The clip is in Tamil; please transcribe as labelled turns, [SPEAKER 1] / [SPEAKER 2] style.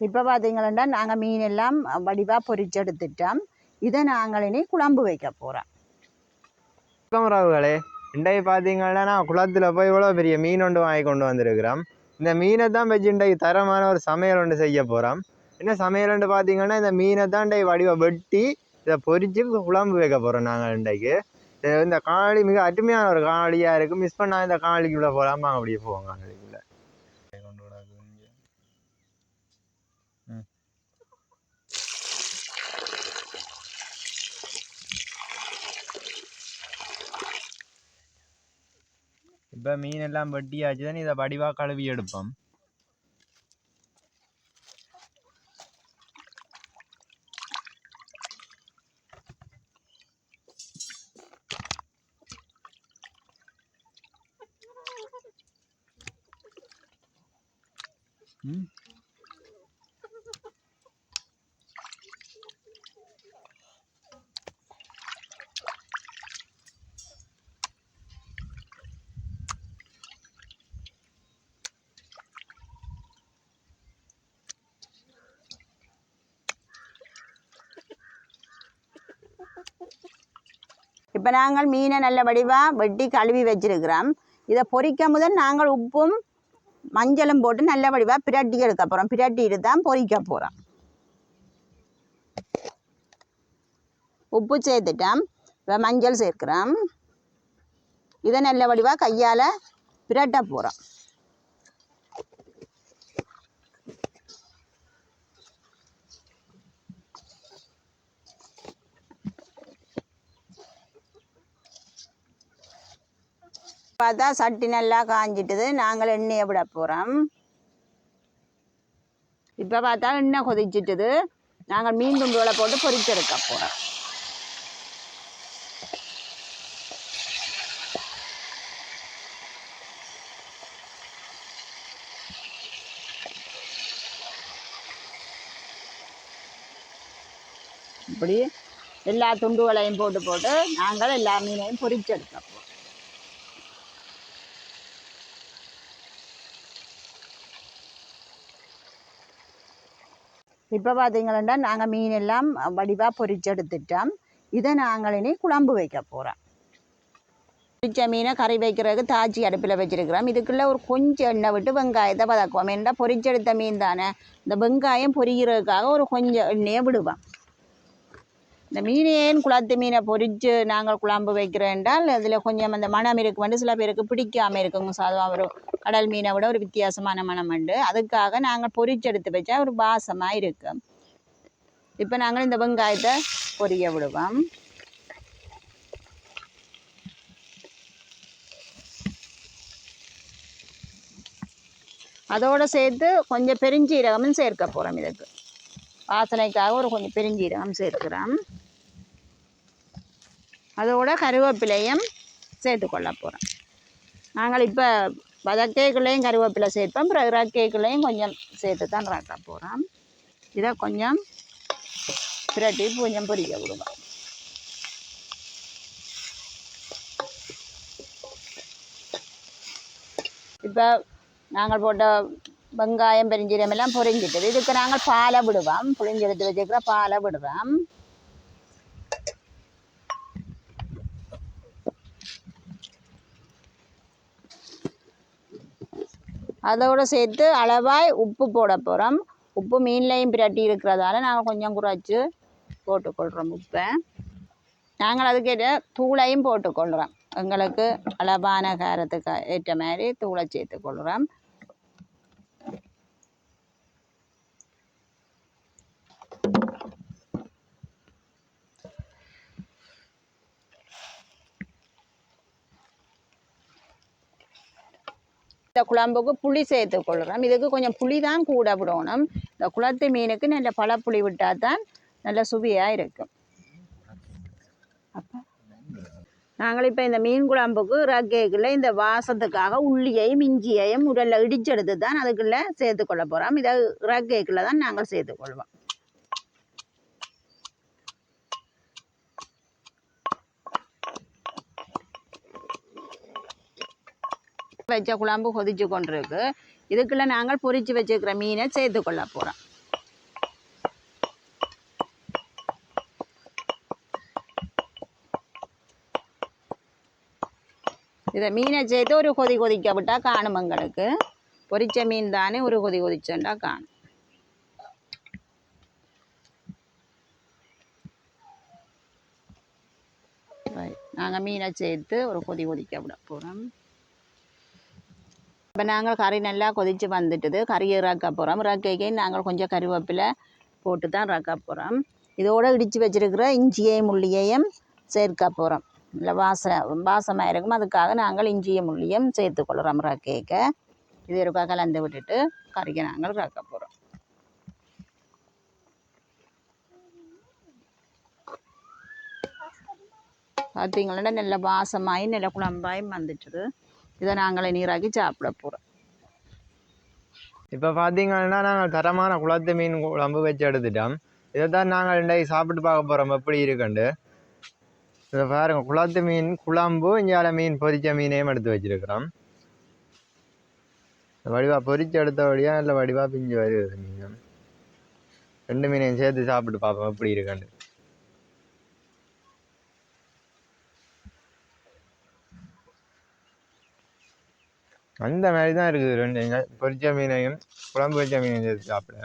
[SPEAKER 1] இப்போ பார்த்தீங்கன்னா நாங்கள் மீன் எல்லாம் வடிவாக பொறிச்செடுத்துட்டோம். இதை நாங்கள் இனி குழம்பு வைக்க போகிறோம்
[SPEAKER 2] உறவுகளே. இன்றைக்கு பார்த்தீங்கன்னா நான் குளத்தில் போய் இவ்வளோ பெரிய மீன் ஒன்று வாங்கி கொண்டு வந்திருக்கிறோம். இந்த மீனை தான் வச்சு இன்றைக்கு தரமான ஒரு சமையல் ஒன்று செய்ய போகிறோம் என்ன சமையல் ஒன்று பார்த்தீங்கன்னா இந்த மீனை தான் இன்றைக்கு வடிவை வெட்டி இதை பொறிச்சு குழம்பு வைக்க போகிறோம் நாங்கள் இன்றைக்கு. இந்த காணொளி மிக அருமையான ஒரு காணொளியாக இருக்குது மிஸ் பண்ணா இந்த காணொளிக்குள்ளே போகலாமா அப்படியே போவோம் காணொளிக்குள்ளே கொண்டு விடாது இங்கே. ம். இப்போ மீன் எல்லாம் வெட்டியாச்சு தான் இதை வடிவாக கழுவி எடுப்போம் ம்
[SPEAKER 1] இப்போ நாங்கள் மீனை நல்ல வடிவாக வெட்டி கழுவி வச்சிருக்கிறோம். இதை பொரிக்க முதல் நாங்கள் உப்பும் மஞ்சளும் போட்டு நல்ல வடிவாக பிரட்டி எடுக்க போகிறோம் பிரட்டிட்டு தான் பொறிக்க போகிறோம் உப்பு சேர்த்துட்டோம். இப்போ மஞ்சள் சேர்க்கிறோம். இதை நல்ல வடிவாக கையால் பிரட்ட போகிறோம் பார்த்தா சட்டி நல்லா காஞ்சிட்டுது. நாங்கள் எண்ணெயை விட போகிறோம் இப்போ பார்த்தா எண்ணெய் கொதிச்சிட்டுது. நாங்கள் மீன் துண்டுகளை போட்டு பொறிச்செடுக்க போகிறோம் இப்படி எல்லா துண்டுகளையும் போட்டு போட்டு நாங்கள் எல்லா மீனையும் பொரிச்செடுக்க இப்போ பார்த்தீங்கன்னா நாங்கள் மீன் எல்லாம் வடிவாக பொரிச்செடுத்துட்டோம் இதை நாங்கள் இனி குழம்பு வைக்க போகிறோம் பொரிச்ச மீனை கறி வைக்கிறதுக்கு தாச்சி அடுப்பில் வச்சிருக்கிறோம். இதுக்குள்ளே ஒரு கொஞ்சம் எண்ணெய் விட்டு வெங்காயத்தை பதக்குவோம் ஏன்னா பொரிச்செடுத்த மீன் தானே. இந்த வெங்காயம் பொரிக்கிறதுக்காக ஒரு கொஞ்சம் எண்ணெயை விடுவோம். இந்த மீன் ஏன் குளத்து மீனை பொரித்து நாங்கள் குழம்பு வைக்கிறோம் என்றால் அதில் கொஞ்சம் அந்த மணம் இருக்கு வந்து சில பேருக்கு பிடிக்காம இருக்குங்க. சாதம் ஒரு கடல் மீனை விட ஒரு வித்தியாசமான மனம் உண்டு. அதுக்காக நாங்கள் பொரிச்செடுத்து வச்சா ஒரு வாசமாக இருக்கும் இப்போ நாங்கள் இந்த வெங்காயத்தை பொரிய விடுவோம். அதோடு சேர்த்து கொஞ்சம் பெருஞ்சீரகமும் சேர்க்க போகிறோம் இதுக்கு. வாசனைக்காக ஒரு கொஞ்சம் பெருஞ்சீரகம் சேர்க்கிறோம். அதோட கருவேப்பிலையும் சேர்த்து கொள்ள போகிறோம் நாங்கள் இப்போ வதக்கேக்குள்ளேயும் கருவேப்பிலை சேர்ப்போம். பிறகு ரக்கேக்குள்ளேயும் கொஞ்சம் சேர்த்து தான் ரக்க போகிறோம் இதை கொஞ்சம் பிரட்டி கொஞ்சம் பொரிக்க விடுங்க இப்போ நாங்கள் போட்ட வெங்காயம் பெருஞ்சீரம் எல்லாம் பொரிஞ்சிட்டது. இதுக்கு நாங்கள் பாலை விடுவோம். புளிஞ்செடுத்து வச்சுக்கிற பாலை விடுவோம். அதோடு சேர்த்து அளவாய் உப்பு போட போகிறோம் உப்பு மீன்லையும் பிரட்டி இருக்கிறதால நாங்கள் கொஞ்சம் குறைச்சி போட்டுக்கொள்கிறோம் உப்பை. நாங்கள் அதுக்கேற்ற தூளையும் போட்டுக்கொள்கிறோம் எங்களுக்கு அளவான காரத்துக்கு ஏற்ற மாதிரி தூளை சேர்த்துக்கொள்கிறோம் குழம்புக்கு புளி சேர்த்து கொள்கிறோம் இதுக்கு கொஞ்சம் புளி தான் கூட விடணும் இந்த குளத்து மீனுக்கு நல்ல பழப்புளி விட்டால் தான் நல்ல சுவையாக இருக்கும். அப்போ நாங்கள் இப்போ இந்த மீன் குழம்புக்கு ரக்கேக்கில் இந்த வாசத்துக்காக உள்ளியையும் இஞ்சியையும் உடலில் இடிச்செடுத்து தான் அதுக்குள்ளே சேர்த்துக்கொள்ள போகிறோம் இதை ரக்கேக்கில் தான் நாங்கள் சேர்த்துக்கொள்வோம் வச்ச குழம்பு கொதிச்சு கொண்டிருக்கு. இதுக்குள்ள நாங்கள் பொரித்து வச்சுருக்கிற மீனை சேர்த்து கொள்ள போகிறோம் இதை மீனை சேர்த்து ஒரு கொதி கொதிக்க விட்டால் காணும் எங்களுக்கு. பொரித்த மீன் தானே ஒரு கொதி கொதிச்சோண்டா காணும். நாங்கள் மீனை சேர்த்து ஒரு கொதி கொதிக்க விட போகிறோம் இப்போ நாங்கள் கறி நல்லா கொதித்து வந்துட்டுது. கறியை இறக்க போகிறோம் இறக்கைக்கு நாங்கள் கொஞ்சம் கருவேப்பிலை போட்டு தான் இறக்க போகிறோம் இதோடு இடித்து வச்சிருக்கிற இஞ்சியையும் முள்ளியையும் சேர்க்க போகிறோம் இல்லை வாசனை வாசமாக இருக்கும். அதுக்காக நாங்கள் இஞ்சியும் முள்ளியும் சேர்த்துக்கொள்கிறோம் இறக்கைக்க. இது இருக்கா கலந்து விட்டுட்டு கறியை நாங்கள் இறக்க போகிறோம் பார்த்தீங்களா நல்ல வாசமாகி நல்ல குழம்பாயும் வந்துட்டுது. இதை நாங்களே நீராக்கி சாப்பிட போகிறோம்
[SPEAKER 2] இப்போ பார்த்தீங்கன்னா நாங்கள் தரமான குளத்து மீன் குழம்பு வச்சு எடுத்துட்டோம். இதை தான் நாங்கள் இன்றைக்கு சாப்பிட்டு பார்க்க போகிறோம் எப்படி இருக்குண்டு இதை பாருங்க குளத்து மீன் குழம்பு இஞ்சால மீன் பொரிச்ச மீனையும் எடுத்து வச்சிருக்கிறோம். வடிவா பொரிச்சு எடுத்த வழியாக இல்லை வடிவாக பிஞ்சு வருது மீன். ரெண்டு மீனையும் சேர்த்து சாப்பிட்டு பார்ப்போம். எப்படி இருக்குண்டு அந்த மாதிரி தான் இருக்குது ரெண்டு. பொரிச்ச மீனையும் குழம்பு வச்ச மீனையும் சேர்த்து சாப்பிட